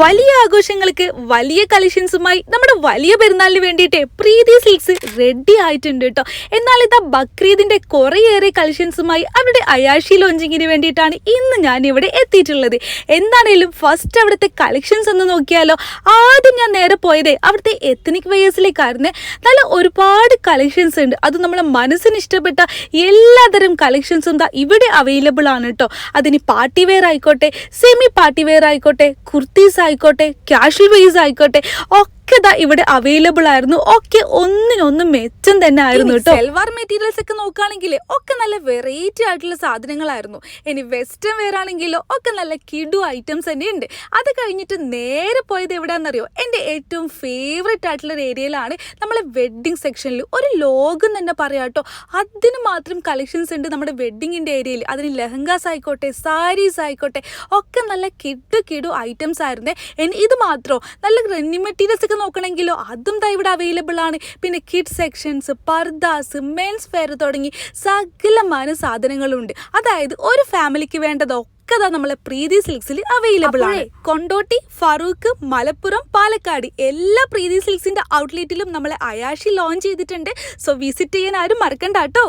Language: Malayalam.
വലിയ ആഘോഷങ്ങൾക്ക് വലിയ കളക്ഷൻസുമായി നമ്മുടെ വലിയ പെരുന്നാളിന് വേണ്ടിയിട്ട് പ്രീതി സിൽക്സ് റെഡി ആയിട്ടുണ്ട് കേട്ടോ. എന്നാൽ ഇതാ ബക്രീദിന്റെ കുറേയേറെ കളക്ഷൻസുമായി അവരുടെ അയാഷി ലോഞ്ചിങ്ങിന് വേണ്ടിയിട്ടാണ് ഇന്ന് ഞാൻ ഇവിടെ എത്തിയിട്ടുള്ളത്. എന്താണേലും ഫസ്റ്റ് അവിടുത്തെ കളക്ഷൻസ് ഒന്ന് നോക്കിയാലോ. ആദ്യം ഞാൻ നേരെ പോയത് അവിടുത്തെ എത്തനിക് വെയേഴ്സിലേക്കായിരുന്നു നല്ല ഒരുപാട് കളക്ഷൻസ് ഉണ്ട്. അത് നമ്മളെ മനസ്സിന് ഇഷ്ടപ്പെട്ട എല്ലാതരം കളക്ഷൻസും ദാ ഇവിടെ അവൈലബിൾ ആണ് കേട്ടോ. അതിന് പാർട്ടി വെയർ ആയിക്കോട്ടെ സെമി പാർട്ടി വെയർ ആയിക്കോട്ടെ കുർത്തീസ് ആയിക്കോട്ടെ കാഷ്വൽ വെയ്സ് ആയിക്കോട്ടെ ഒക്കെ ദാ ഇവിടെ അവൈലബിൾ ആയിരുന്നു. ഒക്കെ ഒന്നിനൊന്നും മെച്ചം തന്നെ ആയിരുന്നു കേട്ടോ. സെൽവാർ മെറ്റീരിയൽസ് ഒക്കെ നോക്കുകയാണെങ്കിൽ ഒക്കെ നല്ല വെറൈറ്റി ആയിട്ടുള്ള സാധനങ്ങളായിരുന്നു. ഇനി വെസ്റ്റേൺ വെയർ ആണെങ്കിലോ ഒക്കെ നല്ല കിഡു ഐറ്റംസ് തന്നെ ഉണ്ട്. അത് കഴിഞ്ഞിട്ട് നേരെ പോയത് എവിടെയാണെന്നറിയോ? എന്റെ ഏറ്റവും ഫേവറേറ്റ് ആയിട്ടുള്ള ഒരു ഏരിയയിലാണ് നമ്മളെ വെഡ്ഡിങ് സെക്ഷനിൽ ഒരു ലോകം തന്നെ പറയാം കേട്ടോ. അതിന് മാത്രം കളക്ഷൻസ് ഉണ്ട് നമ്മുടെ വെഡ്ഡിങ്ങിന്റെ ഏരിയയിൽ അതിന് ലെഹങ്കാസ് ആയിക്കോട്ടെ സാരീസ് ആയിക്കോട്ടെ ഒക്കെ നല്ല കിടു കിടു ഐറ്റംസ് ആയിരുന്നേ. ഇനി ഇത് മാത്രമോ നല്ല റെന്നി മെറ്റീരിയൽസ് ഒക്കെ നോക്കണമെങ്കിലോ അതും ദാ ഇവിടെ അവൈലബിൾ ആണ്. പിന്നെ kid sections purdahs men's wear തുടങ്ങി സകലമാന സാധനങ്ങളുണ്ട്. അതായത് ഒരു ഫാമിലിക്ക് വേണ്ടതൊക്കെ ഒക്കെ നമ്മളെ പ്രീതി സിൽക്സിൽ അവൈലബിൾ ആണ്. കൊണ്ടോട്ടി ഫറൂഖ് മലപ്പുറം പാലക്കാട് എല്ലാ പ്രീതി സിൽക്സിന്റെ ഔട്ട്ലെറ്റിലും നമ്മളെ അയാഷി ലോഞ്ച് ചെയ്തിട്ടുണ്ട്. സോ വിസിറ്റ് ചെയ്യാൻ ആരും മറക്കണ്ട കേട്ടോ.